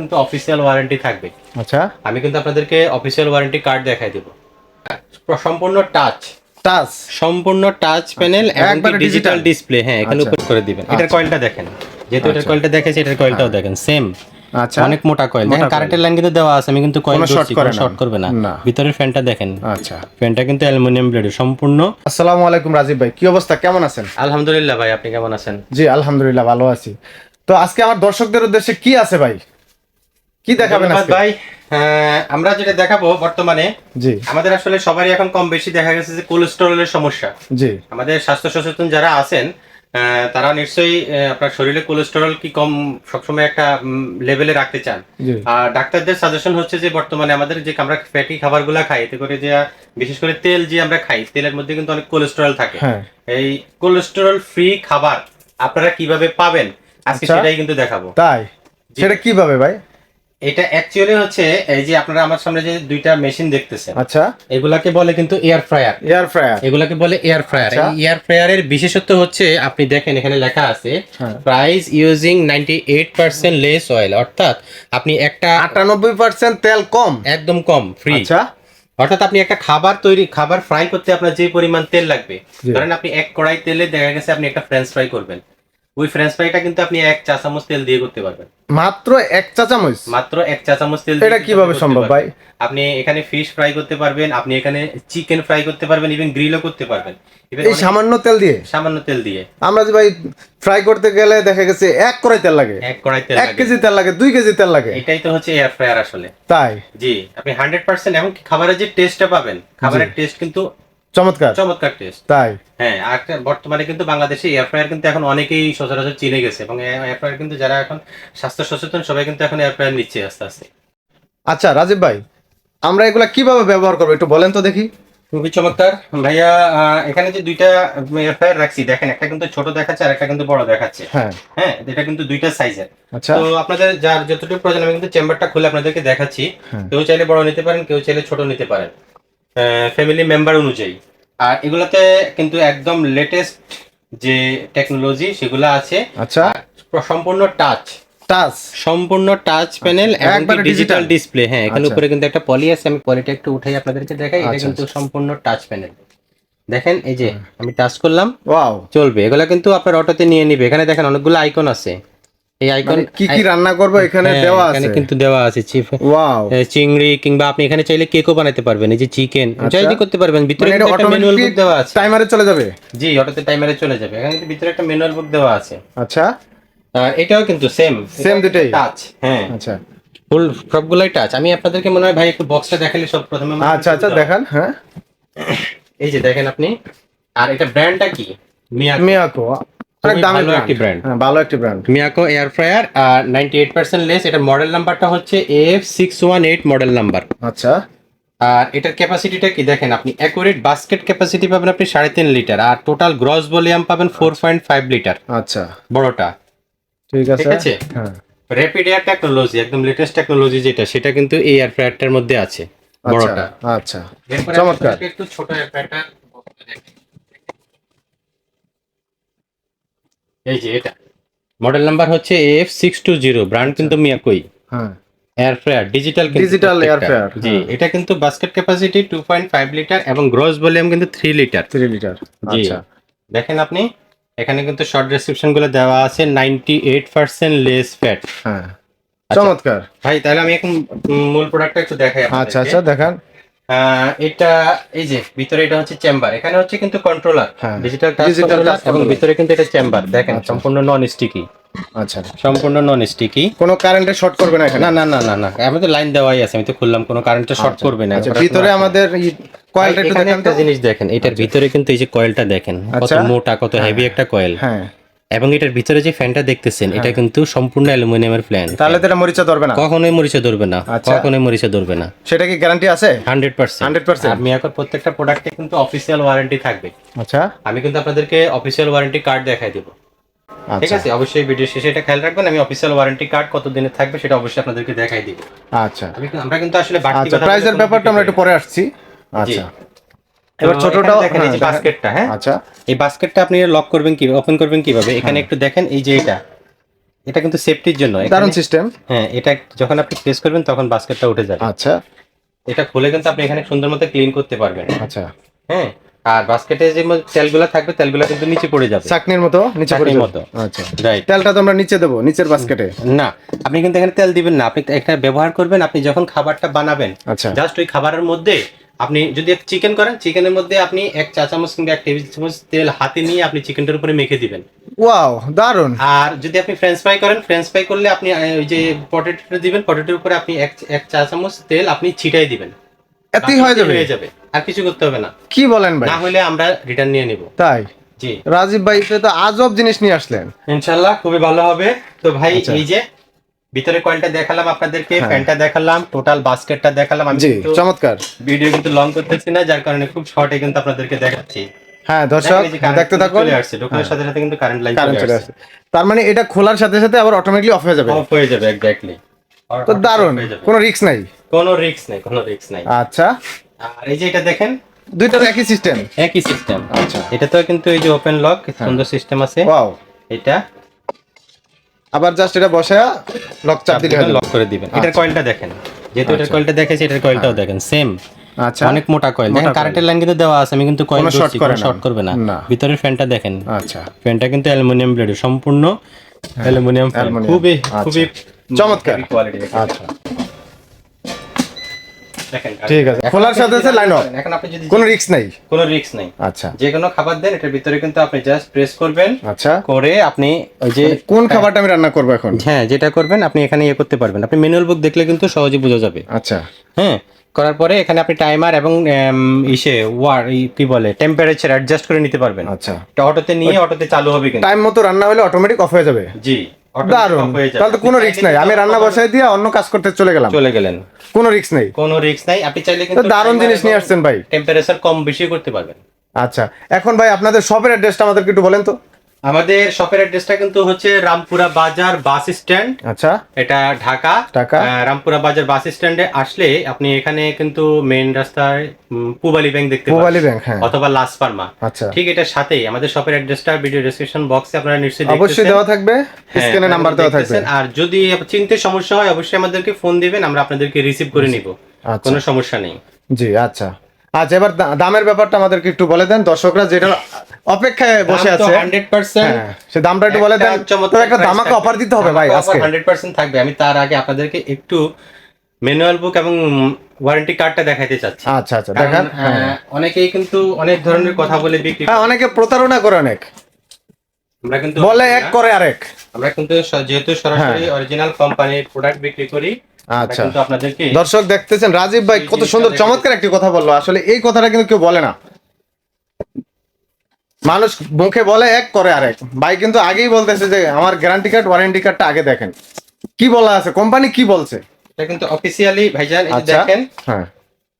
কিন্তু official warranty থাকবে। আচ্ছা। আমি কিন্তু আপনাদেরকে অফিসিয়াল ওয়ারেন্টি কার্ড দেখাই দেব। সম্পূর্ণ টাচ টাচ সম্পূর্ণ টাচ প্যানেল একবারে ডিজিটাল ডিসপ্লে হ্যাঁ এখানে আচ্ছা। উপর করে দিবেন। এটার আচ্ছা। কয়েলটা দেখেন। যেহেতু এটার আচ্ছা। কয়েলটা দেখেছি এটার কয়েলটাও দেখেন। সেম আচ্ছা। অনেক মোটা কয়েল দেখেন কারেন্টের লাইন কিন্তু দেওয়া আছে। আমি কিন্তু কয়েল ধরছি করে শর্ট করবে না। না। ভিতরের ফ্যানটা দেখেন। আচ্ছা। ফ্যানটা কিন্তু অ্যালুমিনিয়াম ব্লেডের সম্পূর্ণ। আসসালামু আলাইকুম রাজীব ভাই। কি অবস্থা? কেমন আছেন? আলহামদুলিল্লাহ ভাই আপনি কেমন আছেন? জি আলহামদুলিল্লাহ ভালো আছি। তো আজকে আমার দর্শকদের উদ্দেশ্যে কি আছে ভাই? কি দেখাবেন আজকে? ভাই। আমরা যেটা দেখাবো বর্তমানে জি। আমাদের আসলে সবারই এখন কম বেশি দেখা গেছে যে কোলেস্টেরলের সমস্যা। জি। আমাদের স্বাস্থ্য সচেতন যারা আছেন তারা নিশ্চয়ই আপনার শরীরে কোলেস্টেরল কি কম সবসময় একটা লেভেলে রাখতে চান। আর ডাক্তারদের সাজেশন হচ্ছে যে বর্তমানে আমাদের যে আমরা ফ্যাটি খাবারগুলো খাই এতে করে যে বিশেষ করে তেল যে আমরা খাই তেলের মধ্যে কিন্তু অনেক কোলেস্টেরল থাকে। হ্যাঁ। এই কোলেস্টেরল ফ্রি খাবার আপনারা কীভাবে পাবেন? আজকে আচ্ছা। সেটাই কিন্তু দেখাবো। তাই। সেটা কীভাবে ভাই? এটা অ্যাকচুয়ালি হচ্ছে এই যে আপনারা আমার সামনে যে দুইটা মেশিন দেখতেছেন আচ্ছা। এগুলাকে বলে কিন্তু এয়ার ফ্রায়ার এয়ার ফ্রায়ার এগুলাকে বলে এয়ার ফ্রায়ার আচ্ছা। এই এয়ার ফ্রায়ারের বিশেষত্ব হচ্ছে আপনি দেখেন এখানে লেখা আছে। Price using ninety eight percent less oil অর্থাৎ আপনি একটা আটানব্বই পার্সেন্ট তেল কম। একদম কম ফ্রি আচ্ছা। অর্থাৎ আপনি একটা খাবার তৈরি খাবার ফ্রাই করতে আপনার যে পরিমাণ তেল লাগবে ধরেন আপনি এক কড়াই তেলে দেখা গেছে আপনি একটা ফ্রেঞ্চ ফ্রাই করবেন। ওই ফ্রেঞ্চ ফ্রাইটা কিন্তু আপনি এক চা চামচ তেল দিয়ে করতে পারবেন। মাত্র এক চা চামচ? মাত্র এক চা চামচ তেল এটা কীভাবে সম্ভব ভাই? আপনি এখানে ফিশ ফ্রাই করতে পারবেন আপনি এখানে চিকেন ফ্রাই করতে পারবেন ইভেন গ্রিলও করতে পারবেন। এই সামান্য তেল দিয়ে? সামান্য তেল দিয়ে। আমরা যে ভাই ফ্রাই করতে গেলে দেখা গেছে এক কড়াই তেল লাগে। এক কড়াই তেল এক কেজি তেল লাগে দুই কেজি তেল লাগে। এটাই তো হচ্ছে এয়ার ফ্রায়ার আসলে। তাই? জি আপনি হান্ড্রেড পার্সেন্ট এমনকি খাবারের যে টেস্টটা পাবেন খাবারের টেস্ট কিন্তু চমৎকার। চমৎকার টেস্ট তাই? হ্যাঁ আর একটা বর্তমানে কিন্তু বাংলাদেশে এয়ার ফ্রায়ার কিন্তু এখন অনেকেই সচরাচর চিনে গেছে এবং এয়ার ফ্রায়ার কিন্তু যারা এখন স্বাস্থ্য সচেতন সবাই কিন্তু এখন এয়ার ফ্রায়ার নিচ্ছে আস্তে আস্তে। আচ্ছা রাজীব ভাই আমরা এগুলা কীভাবে ব্যবহার করব একটু বলেন তো দেখি। খুবই চমৎকার। ভাইয়া এখানে যে দুইটা এয়ার ফ্রায়ার রাখছি দেখেন একটা কিন্তু ছোট দেখাচ্ছে আর একটা কিন্তু বড় দেখাচ্ছে। হ্যাঁ। হ্যাঁ এটা কিন্তু দুইটা সাইজের আচ্ছা। তো আপনাদের যার যতটুকু প্রয়োজন আমি কিন্তু চেম্বারটা খুলে আপনাদেরকে দেখাচ্ছি। হ্যাঁ। কেউ চাইলে বড় নিতে পারেন কেউ চাইলে ছোট নিতে পারেন। ফ্যামিলি মেম্বার অনুযায়ী। আর এগুলাতে কিন্তু একদম লেটেস্ট যে টেকনোলজি সেগুলো আছে। আচ্ছা। সম্পূর্ণ টাচ টাচ সম্পূর্ণ টাচ প্যানেল একবারে ডিজিটাল ডিসপ্লে হ্যাঁ এখানে আচ্ছা। উপরে কিন্তু একটা পলি আছে আমি পলিটা একটু উঠাই আপনাদেরকে দেখাই। এটা আচ্ছা, কিন্তু সম্পূর্ণ টাচ প্যানেল দেখেন এই যে আমি টাচ করলাম। ওয়াও চলবে। এগুলা কিন্তু আপনার অটোতে নিয়ে নিবে। এখানে দেখেন অনেকগুলো আইকন আছে। এই আইকন মানে কি কি রান্না করব এখানে দেওয়া আছে? এখানে কিন্তু দেওয়া আছে চিফ ওয়াও চিংড়ি কিংবা আপনি এখানে চাইলে কেকও বানাতে পারবেন এই যে চিকেন চাইলে করতে পারবেন ভিতরে মানে একটা ম্যানুয়াল বুক দেওয়া আছে। টাইমারে চলে যাবে? জি অটোতে টাইমারে চলে যাবে এখানে কিন্তু ভিতরে একটা ম্যানুয়াল বুক দেওয়া আছে। আচ্ছা। আর এটাও কিন্তু সেম Same দুটোই? টাচ হ্যাঁ। আচ্ছা। ফুল সবগুলাই টাচ আমি আপনাদেরকে মনে হয় ভাই একটু বক্সটা দেখালে সব প্রথমে আচ্ছা আচ্ছা দেখান হ্যাঁ। এই যে দেখেন আপনি আর এটা ব্র্যান্ডটা কি? মিয়াকো মিয়াকো অনেক দামি ভালো একটি ব্র্যান্ড ভালো একটি ব্র্যান্ড মিয়াকো এয়ার ফ্রায়ার আর নাইনটি এইট পার্সেন্ট লেস এটার মডেল নাম্বারটা হচ্ছে F six one eight model number আচ্ছা। আর এটার ক্যাপাসিটিটা কি দেখেন আপনি অ্যাকুরেট বাস্কেট ক্যাপাসিটি পাবেন আপনি সাড়ে তিন লিটার আর টোটাল গ্রস ভলিউম পাবেন ফোর পয়েন্ট ফাইভ লিটার আচ্ছা। বড়টা। ঠিক আছে। ঠিক আছে? হ্যাঁ। র্যাপিড এয়ার টেকনোলজি একদম লেটেস্ট টেকনোলজি যেটা সেটা কিন্তু এই এয়ার ফ্রায়ারটার মধ্যে আছে বড়টা। আচ্ছা। আচ্ছা চমৎকার। একটু ছোট এয়ার ফ্রায়ারটা এই যে এটা। মডেল নাম্বার হচ্ছে F six two zero brand কিন্তু মিয়াকোই। হ্যাঁ। Air fryer digital air fryer, জি হ্যাঁ। এটা কিন্তু basket capacity two point five litre এবং গ্রস ভলিউম কিন্তু থ্রি লিটার থ্রি লিটার জি। আচ্ছা। দেখেন আপনি এখানে কিন্তু শর্ট ডেসক্রিপশনগুলো দেওয়া আছে ninety eight percent less fat হ্যাঁ চমৎকার। ভাই তাহলে আমি এখন মূল প্রোডাক্টটা একটু দেখাই আচ্ছা আচ্ছা দেখান। এটা এই যে ভিতরে এটা হচ্ছে চেম্বার এখানে হচ্ছে কিন্তু কন্ট্রোলার হ্যাঁ। ডিজিটাল touch এবং ভিতরে কিন্তু এটা চেম্বার দেখেন আচ্ছা। সম্পূর্ণ নন স্টিকি আচ্ছা। সম্পূর্ণ নন স্টিকি কোনো কারেন্টে শর্ট করবে না এখানে? না না না না না। আমাদের লাইন দেওয়াই আছে আমি তো খুললাম কোনো কারেন্টে শর্ট করবে না। আচ্ছা ভিতরে আমাদের কয়েলটা একটু দেখান একটা জিনিস দেখেন এটার ভিতরে কিন্তু এই যে কয়েলটা দেখেন কত আচ্ছা। মোটা কত হেভি একটা কয়েল হ্যাঁ। এবং এটার ভিতরে যে ফ্যানটা দেখতেছেন এটা কিন্তু সম্পূর্ণ অ্যালুমিনিয়ামের ফ্যান। তাহলে তো এটা মরিচা ধরবে না? কখনোই মরিচা ধরবে না আচ্ছা। কখনোই মরিচা ধরবে না। সেটা কি গ্যারান্টি আছে? হান্ড্রেড পার্সেন্ট 100% আর মিয়াকোর প্রত্যেকটা প্রোডাক্টে কিন্তু অফিসিয়াল ওয়ারেন্টি থাকবে। আচ্ছা। আমি কিন্তু আপনাদেরকে অফিসিয়াল ওয়ারেন্টি কার্ড দেখাই দেবো। ঠিক আচ্ছা আছে? অবশ্যই ভিডিও শেষে এটা খেয়াল রাখবেন আমি অফিসিয়াল ওয়ারেন্টি কার্ড কত দিনে থাকবে সেটা অবশ্যই আপনাদেরকে দেখাই দিব। আচ্ছা। আমরা কিন্তু আসলে বাড়তি কথা প্রাইসের ব্যাপারটা আমরা একটু পরে আসছি। আচ্ছা। এবার ছোটটাও দেখেন এই যে হ্যাঁ, বাস্কেটটা হ্যাঁ? আচ্ছা। এই বাস্কেটটা আপনি লক করবেন কি ওপেন করবেন কীভাবে? এখানে একটু দেখেন এই যে এটা। এটা কিন্তু সেফটির জন্য। দারুণ সিস্টেম হ্যাঁ এটা যখন আপনি প্রেস করবেন তখন বাস্কেটটা উঠে যাবে। আচ্ছা। এটা খুলে কিন্তু আপনি এখানে সুন্দর মতো ক্লিন করতে পারবেন। আচ্ছা। হ্যাঁ আর বাস্কেটে যে তেলগুলো থাকবে তেলগুলো কিন্তু নিচে পড়ে যাবে। চাকনির মতো নিচে পড়ে মতো। আচ্ছা। রাইট তেলটা তো আমরা নিচে দেবো নিচের বাস্কেটে? না আপনি কিন্তু এখানে তেল দিবেন না। আপনি একটা ব্যবহার করবেন আপনি যখন খাবারটা বানাবেন আচ্ছা। জাস্ট ওই খাবারের মধ্যে আপনি যদি চিকেন করেন চিকেনের মধ্যে আপনি এক চা চামচ কিংবা এক টেবিল চামচ তেল হাতে নিয়ে আপনি চিকেনটার উপরে মেখে দিবেন। ওয়াও দারুণ। আর যদি আপনি ফ্রেঞ্চ ফ্রাই করেন ফ্রেঞ্চ ফ্রাই করলে আপনি ওই যে পটেটোটা দিবেন পটেটোর উপরে আপনি এক এক চা চামচ তেল আপনি ছিটাই দিবেন। এতেই হয়ে যাবে? হয়ে যাবে। আর কিছু করতে হবে না। কি বলেন ভাই? না হলে আমরা রিটার্ন নিয়ে নিব। তাই? জি। রাজীব ভাই তো আজব জিনিস নিয়ে আসলেন। ইনশাল্লাহ খুবই ভালো হবে। তো ভাই আচ্ছা। এই যে ভিতরে কয়েলটা দেখালাম আপনাদেরকে হ্যাঁ। ফ্যানটা দেখালাম টোটাল বাস্কেটটা দেখালাম। আমি জি চমৎকার। ভিডিও কিন্তু লং করতেছি না যার কারণে খুব শর্টে কিন্তু আপনাদেরকে দেখাচ্ছি। হ্যাঁ দর্শক দেখতে থাকুন। আসছে ঢোকানোর সাথে সাথে কিন্তু কারেন্ট লাইন চলে আসছে। আসছে। তার মানে এটা খোলার সাথে সাথে আবার অটোমেটিকলি অফ হয়ে যাবে। অফ হয়ে যাবে এক্স্যাক্টলি তো দারুণ। কোনো রিস্ক নাই? কোনো রিস্ক নাই কোনো রিস্ক নাই। আচ্ছা। আর এই যে এটা দেখেন দুইটার একই সিস্টেম একই সিস্টেম আচ্ছা। এটা তো কিন্তু এই যে ওপেন লক সুন্দর সিস্টেম আছে। ওয়াও এটা আবার জাস্ট এটা বসায়া লক চাপ দিলে লক করে দিবেন। এটার আচ্ছা। কয়েলটা দেখেন। যেহেতু এটার কয়েলটা দেখেছি এটার কয়েলটাও দেখেন সেম আচ্ছা। অনেক মোটা কয়েল দেখেন কারেন্টের লাইন কিন্তু দেওয়া আছে আমি কিন্তু কয়েল শর্ট করে শর্ট করবে না। না। ভিতরের ফ্যানটা দেখেন। আচ্ছা। ফ্যানটা কিন্তু অ্যালুমিনিয়াম ব্লেড সম্পূর্ণ অ্যালুমিনিয়াম ফ্যান খুবই আচ্ছা। খুবই চমৎকার। কোয়ালিটি আচ্ছা। দেখেন ঠিক আছে। খোলার আপনি সাথে যদি সাথে line এখন আপনি যদি কোনো রিস্ক নাই। কোনো রিস্ক নেই। আচ্ছা। যে কোনো খাবার দেন এটার ভিতরে কিন্তু আপনি জাস্ট প্রেস করবেন। আচ্ছা। করে আপনি ওই যে মানে কোন খাবারটা আমি রান্না করব এখন? হ্যাঁ যেটা করবেন আপনি এখানে ইয়ে করতে পারবেন। আপনি ম্যানুয়াল বুক দেখলে কিন্তু সহজে বোঝা যাবে। আচ্ছা। হ্যাঁ করার পরে এখানে আপনি টাইমার এবং ইসে ওয়ার কি বলে টেম্পারেচার অ্যাডজাস্ট করে নিতে পারবেন। আচ্ছা। এটা অটোতে নিয়ে অটোতে চালু হবে কিন্তু। টাইম মতো রান্না হলে অটোমেটিক অফ হয়ে যাবে। জি। দারুণ। তাহলে তো কোনো রিস্ক নাই। আমি রান্না বসাই দিয়ে অন্য কাজ করতে চলে গেলাম। চলে গেলেন। কোনো রিস্ক নেই। কোনো রিস্ক নাই। আপনি চাইলে কিন্তু দারুণ জিনিস নিয়ে আসছেন ভাই। টেম্পারেচার কম বেশি করতে পারবেন। আচ্ছা। এখন ভাই আপনাদের শপের অ্যাড্রেসটা আমাদেরকে একটু বলেন তো। আমাদের শপের অ্যাড্রেসটা কিন্তু হচ্ছে রামপুরা বাজার বাস স্ট্যান্ড। আচ্ছা। এটা ঢাকা। ঢাকা। রামপুরা বাজার বাস স্ট্যান্ডে আসলে আপনি এখানে কিন্তু মেইন রাস্তায় পুবালি ব্যাংক দেখতে পাবেন। ব্যাংক হ্যাঁ। অথবা লাস ফার্মা আচ্ছা। ঠিক এটার সাথেই আমাদের শপের অ্যাড্রেসটা ভিডিও ডেসক্রিপশন বক্সে আপনারা নিশ্চয়ই অবশ্যই দেওয়া থাকবে। হ্যাঁ, স্ক্রিনে নাম্বার দেওয়া থাকবে। আর যদি চিনতে সমস্যা হয় অবশ্যই আমাদেরকে ফোন দিবেন আমরা আপনাদেরকে রিসিভ করে নিব। আচ্ছা। কোনো সমস্যা নেই। জি আচ্ছা। আচ্ছা এবার দামের ব্যাপারটা আমাদেরকে একটু বলে দেন। দর্শকরা যেটা অপেক্ষায় বসে আছে হান্ড্রেড পার্সেন্ট হ্যাঁ সে দামটা একটু বলে দেন। তো একটা দামাকা অফার দিতে হবে ভাই আজকে। হান্ড্রেড পার্সেন্ট থাকবে। আমি তার আগে আপনাদেরকে একটু ম্যানুয়াল বুক এবং ওয়ারেন্টি কার্ডটা দেখাইতে চাচ্ছি। আচ্ছা আচ্ছা দেখান অনেকেই কিন্তু অনেক ধরনের কথা বলে বিক্রি হ্যাঁ অনেকে প্রতারণা করে অনেক। আমরা কিন্তু বলে এক করে আরেক। আমরা কিন্তু যেহেতু সরাসরি অরিজিনাল কোম্পানির প্রোডাক্ট বিক্রি করি আচ্ছা। দর্শক দেখতেছেন রাজীব ভাই কত সুন্দর চমৎকার একটি কথা বলল। আসলে এই কথাটা কিন্তু কেউ বলে না। মানুষ মুখে বলে এক করে আরেক। ভাই কিন্তু আগেই বলতেছে যে আমার গ্যারান্টি কার্ড ওয়ারেন্টি কার্ডটা আগে দেখেন। কি বলা আছে? কোম্পানি কি বলছে? এটা কিন্তু অফিসিয়ালি ভাইজান এই আচ্ছা। দেখেন হ্যাঁ।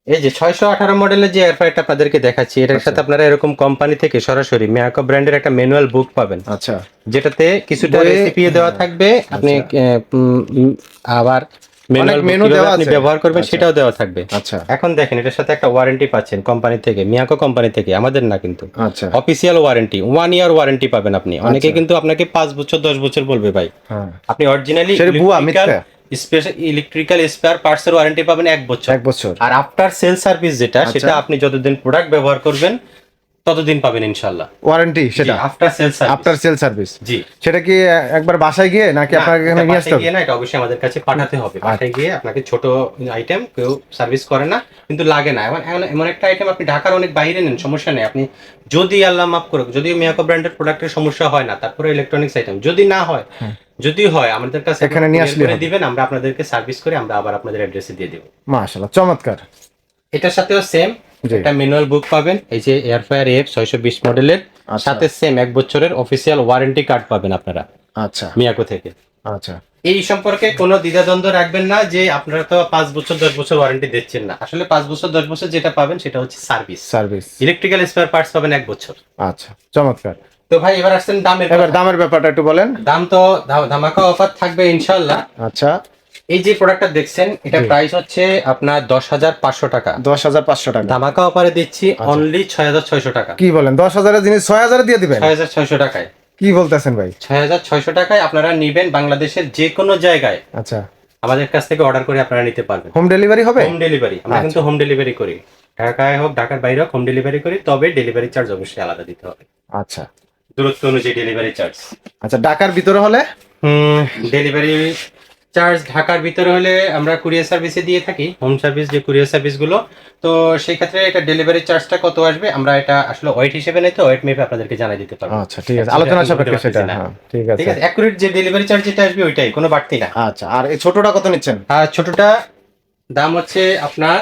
এই যে ছয়শো আঠারো মডেলের যে এয়ারফ্রাইটা আপনাদেরকে দেখাচ্ছি এটার আচ্ছা। সাথে আপনারা এরকম কোম্পানি থেকে সরাসরি মিয়াকো ব্র্যান্ডের একটা ম্যানুয়াল বুক পাবেন। আচ্ছা। যেটাতে কিছুটা রেসিপি দেওয়া থাকবে। আপনি উম, আবার মেনু দেওয়া আপনি। ব্যবহার করবেন আচ্ছা। সেটাও দেওয়া থাকবে আচ্ছা এখন দেখেন এটার সাথে একটা ওয়ারেন্টি পাচ্ছেন কোম্পানি থেকে মিয়াকো কোম্পানি থেকে আমাদের না কিন্তু আচ্ছা official warranty one year warranty পাবেন আপনি অনেকে আচ্ছা। কিন্তু আপনাকে পাঁচ বছর দশ বছর বলবে ভাই হ্যাঁ আপনি originally. Special electrical spare parts এর ওয়ারেন্টি পাবেন এক বছর এক বছর আর আফটার সেল সার্ভিস যেটা আচ্ছা। সেটা আপনি যতদিন প্রোডাক্ট ব্যবহার করবেন ততদিন পাবেন ইনশাল্লাহ ওয়ারেন্টি সেটা। After sale service after sale service জি। সেটা কি একবার বাসায় গিয়ে নাকি আপনাকে এখানে নিয়ে আসতে হবে? না এটা অবশ্যই আমাদের কাছে পাঠাতে হবে। বাসায় গিয়ে আপনাকে ছোট আইটেম কেউ সার্ভিস করে না কিন্তু লাগে না। এমন এমন- একটা আইটেম আপনি ঢাকার অনেক বাইরে নেন সমস্যা নেই। আপনি যদি আল্লাহ মাফ করুক যদি মিয়াকো ব্র্যান্ডের প্রোডাক্টের সমস্যা হয় না তারপরে ইলেকট্রনিক্স আইটেম যদি না হয় যদি হয় আমাদের কাছে এখানে নিয়ে হবে। দিবেন আমরা আপনাদেরকে সার্ভিস করে আমরা আবার আপনাদের অ্যাড্রেসে দিয়ে দেবো। মাশাআল্লাহ চমৎকার। এটার সাথেও সেম। একটা ম্যানুয়াল বুক পাবেন এই যে এয়ারফায়ার এফ ছয়শো বিশ মডেলের আচ্ছা। সাথে সেম এক বছরের অফিসিয়াল ওয়ারেন্টি কার্ড পাবেন আপনারা। আচ্ছা। মিয়াকো থেকে। আচ্ছা। এই সম্পর্কে কোনো দ্বিধাদ্বন্দ্ব রাখবেন না যে আপনারা তো পাঁচ বছর দশ বছর ওয়ারেন্টি দিচ্ছেন না। আসলে পাঁচ বছর দশ বছর যেটা পাবেন সেটা হচ্ছে service service electrical spare parts পাবেন এক বছর। আচ্ছা চমৎকার। তো ভাই এবার আসছেন দামের এবার দামের ব্যাপারটা একটু বলেন। দাম তো ধামাকা অফার থাকবে ইনশাল্লাহ আচ্ছা। এই যে প্রোডাক্টটা দেখছেন এটা প্রাইস হচ্ছে আপনার দশ হাজার পাঁচশো টাকা। দশ হাজার পাঁচশো টাকা। ধামাকা অফারে দিচ্ছি আচ্ছা। অনলি ছয় হাজার ছয়শো টাকা। কি বলেন? দশ হাজারের জিনিস ছয় হাজারে দিয়ে দিবেন? ছয় হাজার ছয়শো টাকায়। কি বলতেছেন ভাই? ছয় হাজার ছয়শো টাকায় আপনারা নিবেন বাংলাদেশের যে কোনো জায়গায়। আচ্ছা। আমাদের কাছ থেকে অর্ডার করে আপনারা নিতে পারবেন। হোম ডেলিভারি হবে? হোম ডেলিভারি আমরা আচ্ছা। কিন্তু হোম ডেলিভারি করি। ঢাকায় হোক ঢাকার বাইরে হোক হোম ডেলিভারি করি তবে ডেলিভারি চার্জ অবশ্যই আলাদা দিতে হবে। আচ্ছা। দূরত্ব অনুযায়ী ডেলিভারি চার্জ আচ্ছা ঢাকার ভিতরে হলে? ডেলিভারি চার্জ ঢাকার ভিতরে হলে আমরা কুরিয়ার সার্ভিসে দিয়ে থাকি হোম সার্ভিস যে কুরিয়ার সার্ভিসগুলো তো সেই ক্ষেত্রে এটা ডেলিভারি চার্জটা কত আসবে? আমরা এটা আসলে ওয়েট হিসেবে নেই তো ওয়েট মেপে আপনাদেরকে জানাই দিতে পারব। আচ্ছা ঠিক আছে। আলোচনা সাপেক্ষে সেটা। হ্যাঁ ঠিক ঠিক আছে আছে অ্যাকুরেট যে ডেলিভারি চার্জ যেটা আসবে ওইটাই কোনো বাড়তি না। আচ্ছা আর এই ছোটটা কত নিচ্ছেন? আর ছোটটা দাম হচ্ছে আপনার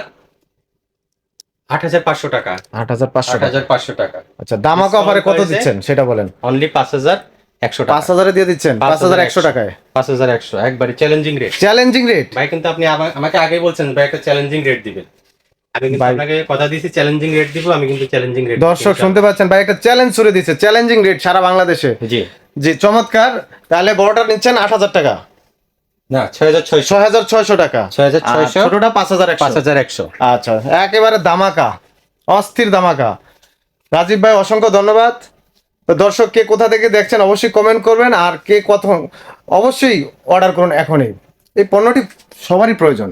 আট হাজার পাঁচশো টাকা। আট হাজার পাঁচশো হাজার পাঁচশো টাকা। আচ্ছা দামাকা অফারে কত দিচ্ছেন? সেটা বলেন। অনলি পাঁচ হাজার। একশো পাঁচ হাজারে দিয়ে দিচ্ছেন? পাঁচ হাজার একশো। টাকায়? পাঁচ হাজার একশো। একবারে চ্যালেঞ্জিং রেট চ্যালেঞ্জিং রেট ভাই কিন্তু আপনি আমা- আমাকে আগে বলছেন ভাই একটা চ্যালেঞ্জিং রেট দিবেন। আমি কিন্তু আপনাকে কথা দিয়েছি চ্যালেঞ্জিং রেট দিব আমি কিন্তু চ্যালেঞ্জিং রেট দর্শক শুনতে পাচ্ছেন ভাই একটা চ্যালেঞ্জ ছুড়ে দিচ্ছে। চ্যালেঞ্জিং রেট সারা বাংলাদেশে। জি। জি চমৎকার। তাহলে বড়টা নিচ্ছেন আট হাজার টাকা। না ছয় হাজার ছয় হাজার ছয়শো টাকা। ছয় হাজার আর ছয়শো ছোটটা পাঁচ হাজার পাঁচ হাজার একশো। আচ্ছা একেবারে দামাকা অস্থির দামাকা রাজীব ভাই অসংখ্য ধন্যবাদ। দর্শক কে কোথা থেকে দেখছেন অবশ্যই কমেন্ট করবেন আর কে কত অবশ্যই অর্ডার করুন এখনই। এই পণ্যটি সবারই প্রয়োজন।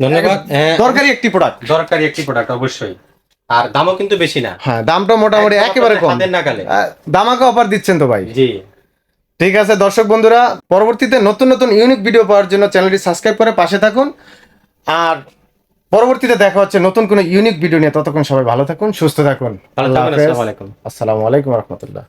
ধন্যবাদ। হ্যাঁ দরকারি একটি প্রোডাক্ট দরকারি একটি প্রোডাক্ট অবশ্যই। আর দামও কিন্তু বেশি না। হ্যাঁ দামটা মোটামুটি একেবারে কম। নাগালে। দামাকা অফার দিচ্ছেন তো ভাই। জি। ঠিক আছে দর্শক বন্ধুরা পরবর্তীতে নতুন নতুন ইউনিক ভিডিও পাওয়ার জন্য চ্যানেলটি সাবস্ক্রাইব করে পাশে থাকুন। আর পরবর্তীতে দেখা হচ্ছে নতুন কোনো ইউনিক ভিডিও নিয়ে। ততক্ষণ সবাই ভালো থাকুন সুস্থ থাকুন। আসসালামু আলাইকুম রহমতুল্লাহ।